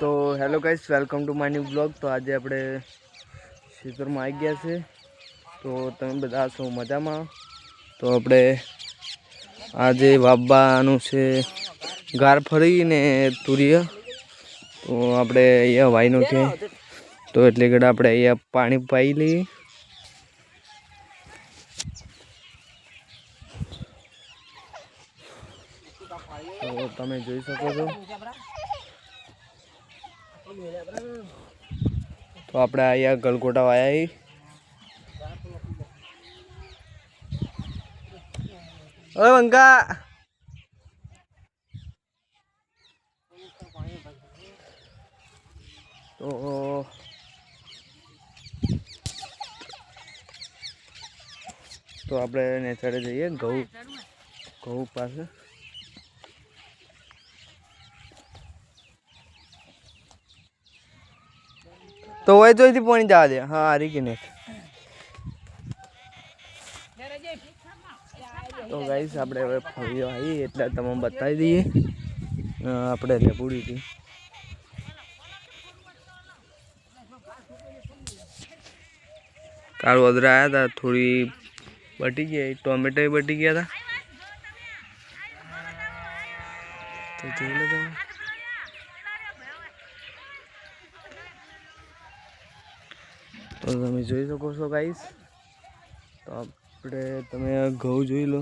તો hello guys welcome to my new blog તો આજે આપણે શીતરમાં આવી ગયા છે તો તમે બધા છો મજામાં તો આપણે આજે વાવવાનું છે ગાર ફરીને તુરીય તો આપણે અહીંયા વાઈનો છે તો એટલે કે આપણે અહીંયા પાણી પાઈ લઈએ તો તમે જોઈ શકો છો તો આપણે અહીંયા ગલગોટા આવ્યા હવે અંકા તો તો આપણે નેચરે જઈએ ઘઉં ઘઉં પાસે તો હોય તો પાણી જવા દે હા હારી કે નહીં તો ગાઈસ આપણે હવે ફરી આવી એટલે તમે બતાવી દઈએ આપણે લેપુડી હતી કાલ વદરા આવ્યા હતા થોડી બટી ગઈ ટોમેટો બટી ગયા હતા તો તમે જોઈ શકો છો ગાઈસ તો આપણે તમે ઘઉં જોઈ લો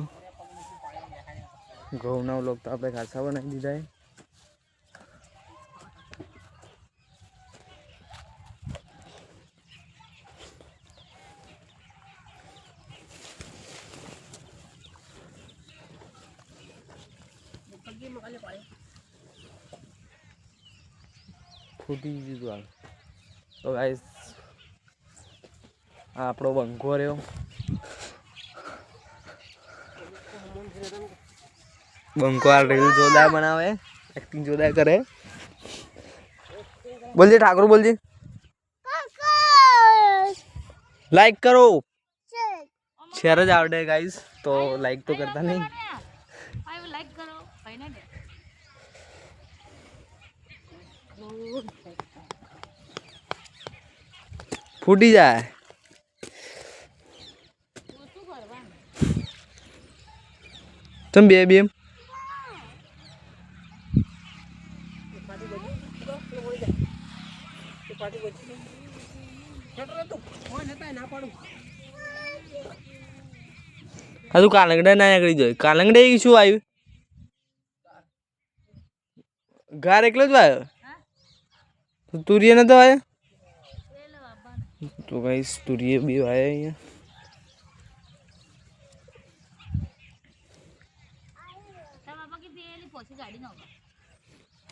ઘઉંના લોક તો આપણે ખાસા બનાવી દીધા ફૂટી દીધું હાલ તો ગાઈસ આપણો બંકો રહ્યો બંકો આ રીલ જોરદાર બનાવે એક્ટિંગ જોરદાર કરે બોલજે ઠાકોર બોલજે લાઈક કરો શેર જ આવડે ગાઈસ તો લાઈક તો કરતા નહીં ફૂટી જાય તમે બે બે હા તું કાલંગડા ના આગળ જોઈ કાલંગડા શું આવ્યું ઘર એકલો જ વાયો તુરિયા નતો આવ્યો તો કઈ તુરિયા બી આવ્યા અહીંયા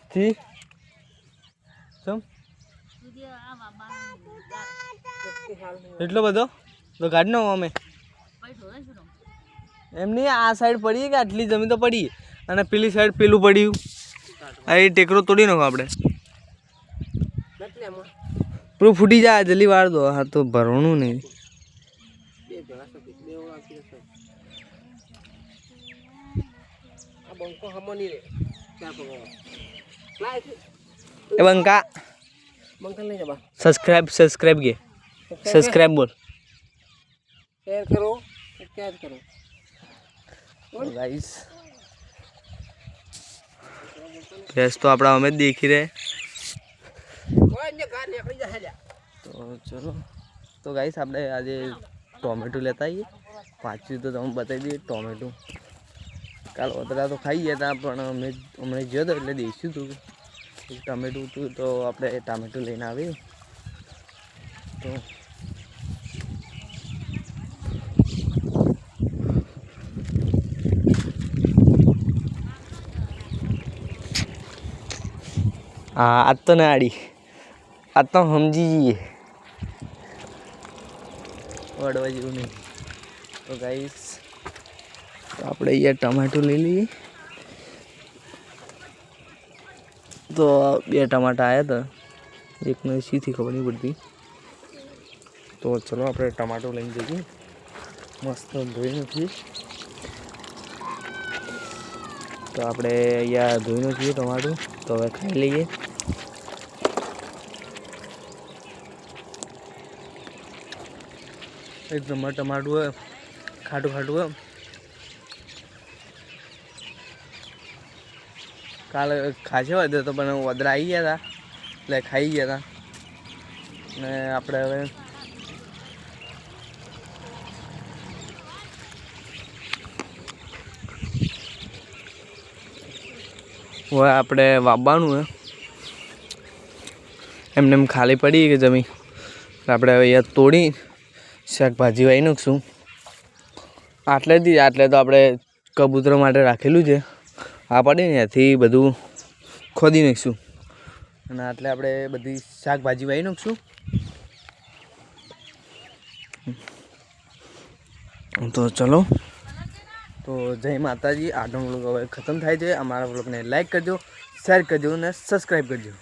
પછી એટલો બધો તો ગાડી નો અમે એમ નહીં આ સાઈડ પડી કે આટલી જમીન તો પડી અને પેલી સાઈડ પેલું પડ્યું આ એ ટેકરો તોડી નાખો આપણે પૂરું ફૂટી જાય જલ્દી વાર દો હા તો ભરવાનું નહીં บองก็ฮัมมอนี่เลยแม่ปองไล่คือ एवं का मंगल नहीं जबा सब्सक्राइब सब्सक्राइब के सब्सक्राइब बोल शेयर करो सब्सक्राइब करो गाइस फ्रेश तो આપણા અમે દેખી રહે तो ચલો તો ગાઈસ આપણે આજે ટોમેટો લેતા આવીએ પાછું तो हम बता दिए टोमेटो કાલ ઓતરા તો ખાઈ ગયા હતા પણ અમે હમણાં ગયો હતો એટલે દેખ્યું હતું ટામેટું હતું તો આપણે ટામેટું લઈને આવીએ તો હા આજ તો ના આડી આ તો સમજી જઈએ વડવા જેવું નહીં તો ગાઈસ આપડે આ ટામેટા લઈ લઈએ તો બે ટામેટા આયા તો એક નસી થી ખોલી પડી તો ચલો આપણે ટામેટા લઈ લઈએ મસ્ત ધોઈ નથી તો આપણે આ ધોઈ નો છે ટામેટા તો લઈ લઈએ એકદમ આ ટામેટા ખાટુ ખાટુ કાલે ખાસે વધ્યો તો પણ વદરા આવી ગયા હતા એટલે ખાઈ ગયા હતા ને આપણે હવે હવે આપણે વાવવાનું હે એમને એમ ખાલી પડી કે જમી આપણે હવે અહીંયા તોડી શાકભાજી વાવી નાખશું જ આટલે તો આપણે કબૂતરો માટે રાખેલું છે આ પડે ને ત્યાંથી બધું ખોદી નાખીશું અને આટલે આપણે બધી શાકભાજી વાવી નાખીશું તો ચલો તો જય માતાજી આટલો વ્લોગ હવે ખતમ થાય છે અમારા વ્લોગને લાઈક કરજો શેર કરજો અને સબસ્ક્રાઈબ કરજો